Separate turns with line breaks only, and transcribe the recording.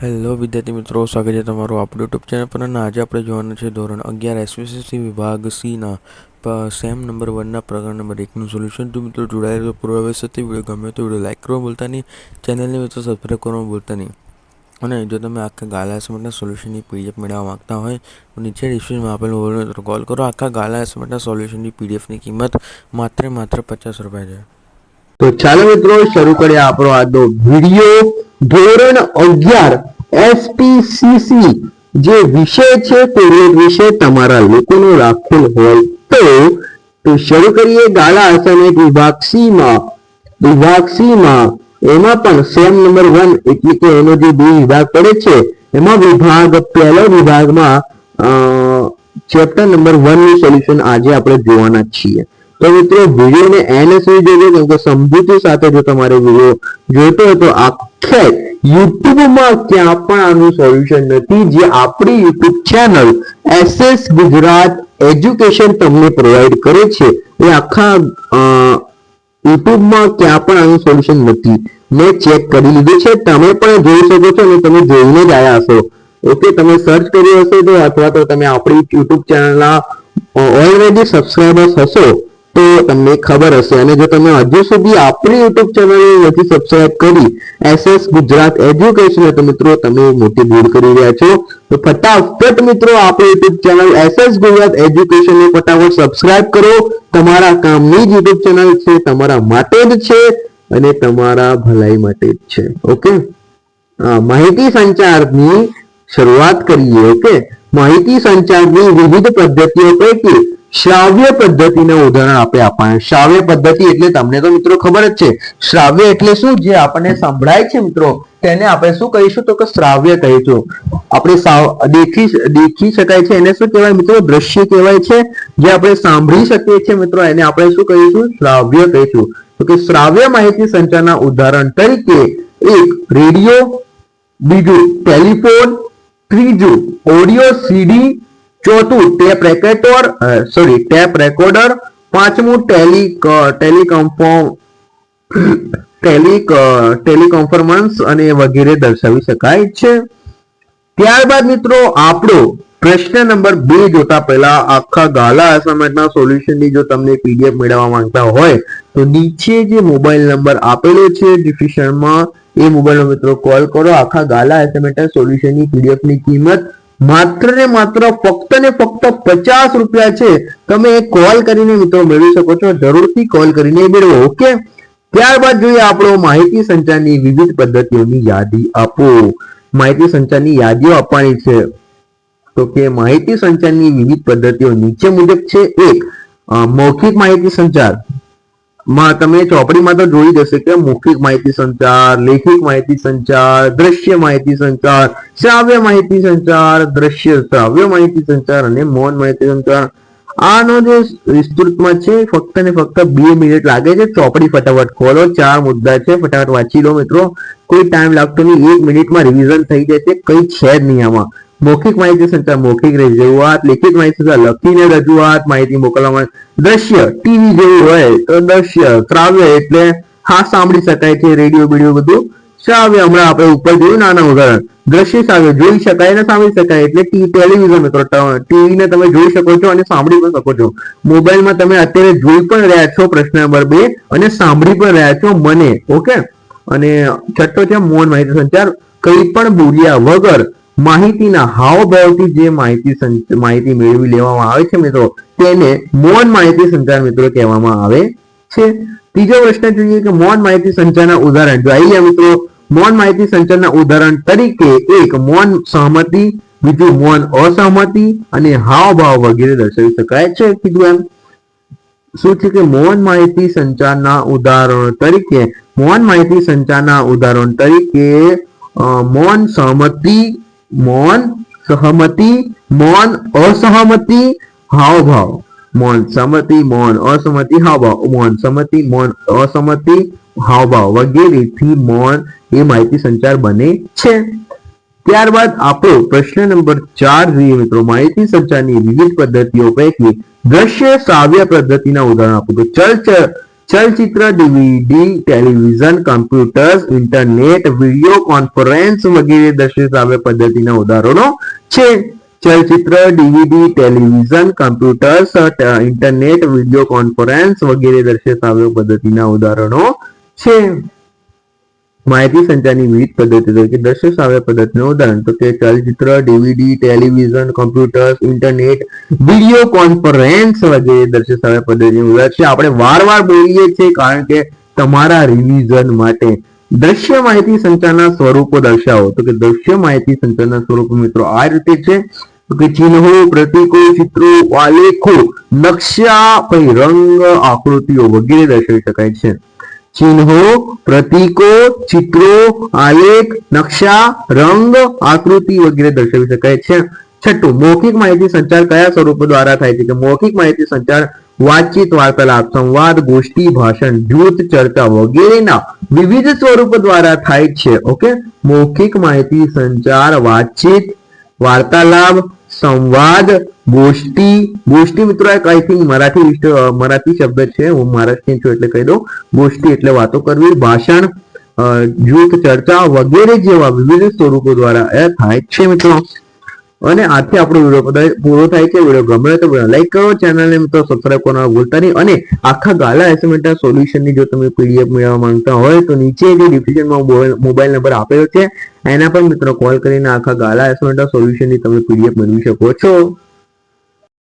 Hello વિદ્યાર્થી મિત્રો, સ્વાગત છે તમારું આપણું યુટ્યુબ ચેનલ પર અને આજે આપણે જોવાનું છે ધોરણ અગિયાર એસવીસીસી વિભાગ સીના સેમ નંબર વનના પ્રકરણ નંબર એકનું સોલ્યુશન તો મિત્રો, જોડાયેલો પૂર્વાવેશ હતી વીડિયો ગમે તો વીડિયો લાઇક કરવા બોલતા નહીં. ચેનલને મિત્રો સબસ્ક્રાઈબ કરવા બોલતા નહીં. અને જો તમે આખા ગાલા એસમેન્ટના સોલ્યુશનની પીડીએફ મેળવવા માગતા હોય, તો નીચે ડિસ્ક્રિપ્શનમાં આપેલ નંબર કોલ કરો. આખા ગાલા એસમેન્ટના સોલ્યુશનની પીડીએફની કિંમત માત્ર માત્ર પચાસ રૂપિયા છે.
તો ચાલો મિત્રો, શરૂ કરીએ આપણો આજનો વીડિયો. ધોરણ અગિયાર એસપીસીસી જે વિષય છે તે વિષય તમારા લોકોનો રાખેલ હોય તો તો શરૂ કરીએ ગાળા અસાઇનમેન્ટ વિભાગ સી માં વિભાગ સી માં એમાં પણ સેમ નંબર વન એટલે કે એનો જે બે વિભાગ પડે છે, એમાં વિભાગ, પહેલો વિભાગમાં ચેપ્ટર નંબર વનનું સોલ્યુશન આજે આપણે જોવાના છીએ. તો મિત્રો, વિડીયોને એન્ડ સુધી જોજો, કેમ કે સમજૂતી સાથે જો તમારે વીડિયો જોઈતો હોય તો આખે યુટ્યુબમાં ક્યાં પણ આનું સોલ્યુશન નથી, જે આપણી YouTube channel SS Gujarat Education તમને પ્રોવાઈડ કરે છે, એ આખા યુટ્યુબમાં ક્યાં પણ આનું સોલ્યુશન નથી. મેં ચેક કરી લીધું છે, તમે પણ જોઈ શકો છો અને તમે જોઈને જ આવ્યા હશો. ઓકે, તમે સર્ચ કર્યું હશે તો અથવા તો તમે આપણી યુટ્યુબ ચેનલના ઓલરેડી સબસ્ક્રાઈબર્સ હશો. તો તમને ખબર હશે. અને જો તમે હજુ સુધી આપણી યુટ્યુબ ચેનલ નથી સબસ્ક્રાઇબ કરી એસએસ ગુજરાત એજ્યુકેશન તો મિત્રો તમે મોટી ભૂલ કરી રહ્યા છો. તો ફટાફટ મિત્રો આપણી YouTube channel SS Gujarat Education ને ફટાફટ સબસ્ક્રાઇબ કરો. તમારા કામની જ યુટ્યુબ ચેનલ છે, તમારા માટે જ છે, અને તમારા ભલાઈ માટે જ છે. ઓકે માહિતી સંચારની શરૂઆત કરીએ ઓકે માહિતી સંચારની વિવિધ પદ્ધતિઓ પૈકી શ્રાવ્ય પદ્ધતિને ઉદાહરણ આપણે આપવાના શ્રાવ્ય પદ્ધતિ એટલે તમને તો મિત્રો ખબર જ છે. શ્રાવ્ય એટલે શું? જે આપણને સંભળાય છે મિત્રો, તેને આપણે શું કહીશું તો કે શ્રાવ્ય કહીશું. આપણે દેખી દેખી શકાય છે. એને શું કહેવાય મિત્રો? દ્રશ્ય કહેવાય છે. જે આપણે સાંભળી શકીએ છીએ મિત્રો, એને આપણે શું કહીશું? શ્રાવ્ય કહીશું. તો કે શ્રાવ્ય માહિતી સંચારના ઉદાહરણ તરીકે એક રેડિયો, બીજું ટેલિફોન, ત્રીજું ઓડિયો, સીડી ચોથું tape recorder sorry tape recorder, પાંચમું ટેલી ટેલિકમ્ફોર્મ ટેલિક ટેલિકોન્ફરન્સ અને વગેરે દર્શાવી શકાય છે. ત્યારબાદ મિત્રો, આપણો પ્રશ્ન નંબર બે જોતા પહેલા આખા ગાલા અસાઇનમેન્ટના સોલ્યુશનની જો તમને પીડીએફ મેળવવા માંગતા હોય, તો નીચે જે મોબાઈલ નંબર આપેલો છે ડિસ્ક્રિપ્શનમાં એ મોબાઈલ મિત્રો કોલ કરો. આખા ગાલા અસાઇનમેન્ટના સોલ્યુશનની પીડીએફની કિંમત માત્ર ને માત્ર ફક્ત ને ફક્ત પચાસ રૂપિયા છે. તમે કોલ કરીને મિત્રો મેળવી શકો છો. જરૂરથી કોલ કરીને મેળવો ઓકે ત્યારબાદ જોઈએ આપણો માહિતી સંચારની વિવિધ પદ્ધતિઓની યાદી આપો. માહિતી સંચારની યાદીઓ આપવાની છે. તો કે માહિતી સંચારની વિવિધ પદ્ધતિઓ નીચે મુજબ છે. એક મૌખિક માહિતી સંચાર. તમે ચોપડીમાં તો જોઈ જશે કે મૌખિક માહિતી સંચાર, લેખિત માહિતી સંચાર, દ્રશ્ય માહિતી સંચાર, શ્રાવ્ય માહિતી સંચાર, દ્રશ્ય શ્રાવ્ય માહિતી સંચાર અને મૌન માહિતી સંચાર. આનો જે વિસ્તૃતમાં છે, ફક્ત ને ફક્ત બે મિનિટ લાગે છે. ચોપડી ફટાફટ ખોલો. ચાર મુદ્દા છે. ફટાફટ વાંચી લો મિત્રો. કોઈ ટાઈમ લાગતો નહીં. એક મિનિટમાં રિવિઝન થઈ છે કઈ છે જ નહીં આમાં. મૌખિક માહિતી સંચાર મૌખિક રજૂઆત, લેખિત માહિતી સંચાર લખીને રજૂઆત માહિતી મોકલવામાં દ્રશ્ય, ટીવી જેવું હોય તો દ્રશ્ય, શ્રાવ્ય એટલે હા સાંભળી શકાય છે, રેડિયો બીડિયો બધું શ્રાવ્ય. હમણાં આપણે ઉપર જોયું નાના ઉદાહરણ. દ્રશ્ય શ્રાવ્ય, જોઈ શકાય ને સાંભળી શકાય એટલે ટેલિવિઝન, મિત્રો. ટીવી ને તમે જોઈ શકો છો અને સાંભળી પણ શકો છો. મોબાઈલમાં તમે અત્યારે જોઈ પણ રહ્યા છો, પ્રશ્ન નંબર બે, અને સાંભળી પણ રહ્યા છો મને, ઓકે? અને છઠ્ઠો છે, મૌન માહિતી સંચાર. કંઈ પણ બોલ્યા વગર માહિતીના હાવભાવથી જે માહિતી માહિતી મેળવી લેવામાં આવે છે મિત્રો, તેને મૌન માહિતી સંચાર મિત્રો કહેવામાં આવે છે. ત્રીજો પ્રશ્ન જોઈએ કે મૌન માહિતી સંચારના ઉદાહરણ, જો આવી ગયા મિત્રો મૌન માહિતી સંચારના ઉદાહરણ તરીકે એક મૌન સહમતિ, બીજું મૌન અસહમતિ અને હાવભાવ વગેરે દર્શાવી શકાય છે. કીધું એમ. શું છે કે મૌન માહિતી સંચારના ઉદાહરણ તરીકે મૌન માહિતી સંચારના ઉદાહરણ તરીકે મૌન સહમતિ મૌન સહમતિ, મૌન અસહમતિ, હાવભાવ. મૌન સહમતિ, મૌન અસહમતિ, હાવભાવ. મૌન સહમતિ, મૌન અસહમતિ, હાવભાવ વગેરેથી મૌન એ માહિતી સંચાર બને છે. ત્યારબાદ આપણો પ્રશ્ન નંબર ચાર જોઈએ મિત્રો. માહિતી સંચારની વિવિધ પદ્ધતિઓ પૈકી દ્રશ્ય, શ્રાવ્ય પદ્ધતિના ઉદાહરણ આપો તો ચલ ચલચિત્ર, DVD, television, computers, internet, video conference વગેરે દ્રશ્ય શ્રાવ્ય પદ્ધતિના ઉદાહરણો છે. ચલચિત્ર, DVD, television, computers internet, video conference વગેરે દ્રશ્ય શ્રાવ્ય પદ્ધતિના ઉદાહરણો છે. માહિતી સંચારની વિવિધ પદ્ધતિ તરીકે દ્રશ્ય શ્રાવ્ય પદ્ધતિનું ઉદાહરણ. તો કે ચલચિત્ર DVD, television, computers, internet, video conference વગેરે દ્રશ્ય શ્રાવ્ય પદ્ધતિનું ઉદાહરણ છે. આપણે વારવાર બોલીએ છીએ કારણ કે તમારા રિવિઝન માટે દ્રશ્ય માહિતી સંચારના સ્વરૂપો દર્શાવો. તો કે દ્રશ્ય માહિતી સંચારના સ્વરૂપો મિત્રો આ રીતે છે. તો કે ચિહ્નો, પ્રતીકો, ચિત્રો, આલેખો, નકશા, પછી રંગ, આકૃતિઓ વગેરે દર્શાવી શકાય છે. ચિહ્નો, પ્રતીકો, ચિત્રો, આલેખ, નકશા, રંગ, આકૃતિ વગેરે દર્શાવી શકાય છે. છઠ્ઠું, મૌખિક માહિતી સંચાર કયા સ્વરૂપો દ્વારા થાય છે? કે મૌખિક માહિતી સંચાર વાતચીત, વાર્તાલાપ, સંવાદ, ગોષ્ઠી, ભાષણ, જૂથ, ચર્ચા વગેરેના વિવિધ સ્વરૂપો દ્વારા થાય છે. ઓકે? મૌખિક માહિતી સંચાર, વાતચીત, વાર્તાલાપ સંવાદ, ગોષ્ઠી ગોષ્ઠી મિત્રો આઈ થિંક મરાઠી મરાઠી શબ્દ છે. હું મહારાષ્ટ્રીયન છું એટલે કહી દઉં. ગોષ્ઠી એટલે વાતો કરવી, ભાષણ જૂથ, ચર્ચા વગેરે જેવા વિવિધ સ્વરૂપો દ્વારા એ થાય છે મિત્રો. અને આથી આપણો વીડિયો પૂરો થાય છે. વીડિયો ગમે તો લાઈક કરો. ચેનલને મિત્રો સબસ્ક્રાઇબ કરવાનું ભૂલતા નહીં. અને આખા ગાલા એસેમેન્ટના સોલ્યુશનની જો તમે પીડીએફ મેળવવા માંગતા હોય તો નીચે જે ડિસ્ક્રિપ્શનમાં મોબાઈલ નંબર આપેલો છે એના પર મિત્રો કોલ કરીને આખા ગાલા એસેમેન્ટના સોલ્યુશનની તમે પીડીએફ બનાવી શકો છો.